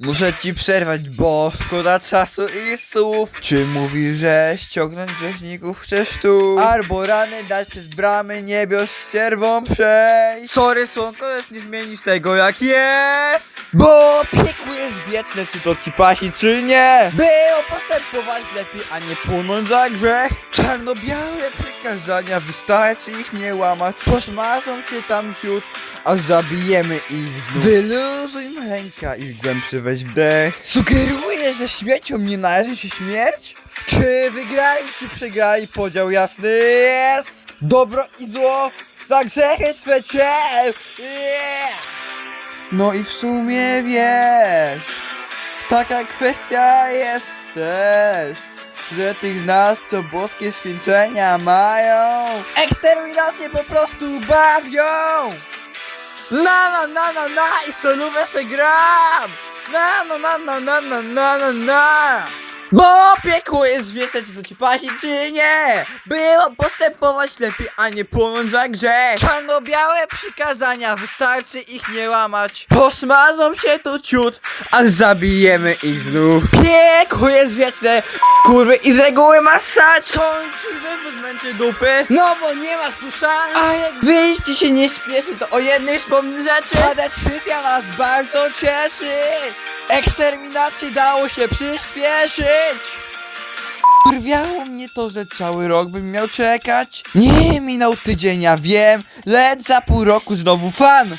Muszę ci przerwać, bo szkoda czasu i słów. Czy mówisz, że ściągnąć grzeszników chcesz tu? Albo rany dać przez bramy niebios ścierwą przejść. Sorry słonko, lecz nie zmienisz tego jak jest. Bo jest wieczne, czy to ci pasi, czy nie. Było postępować lepiej, a nie płonąć za grzech. Czarno-białe przykazania, wystarczy ich nie łamać. Posmażą się tam wśród, aż zabijemy ich znów. Wyluzuj męka i głębszy weź wdech. Sugerujesz, że śmieciom nie należy się śmierć? Czy wygrali, czy przegrali, podział jasny jest. Dobro i zło, za grzechy swe ciel. Yeah! No i w sumie wiesz Taka kwestia jest też że tych z nas, co boskie święcenia mają Eksterminację po prostu bawią. Na na na na na i solówę se gram. Na na na na na na na na na Bo piekło jest wieczne, czy to ci pasi, czy nie. Było postępować lepiej, a nie płonąć za grzech. Czarno-białe przykazania, wystarczy ich nie łamać. Posmażą się tu ciut, aż zabijemy ich znów. Piekło jest wieczne, kurwy i z reguły masacz dupy? No bo nie masz tu szans. A jak wyjście się nie śpieszy, to o jednej wspomnę rzeczy. Ta decyzja nas bardzo cieszy. Eksterminacji dało się przyspieszyć. Kurwiało mnie to, że cały rok bym miał czekać. Nie minął tydzień, ja wiem Lecz za pół roku znowu fan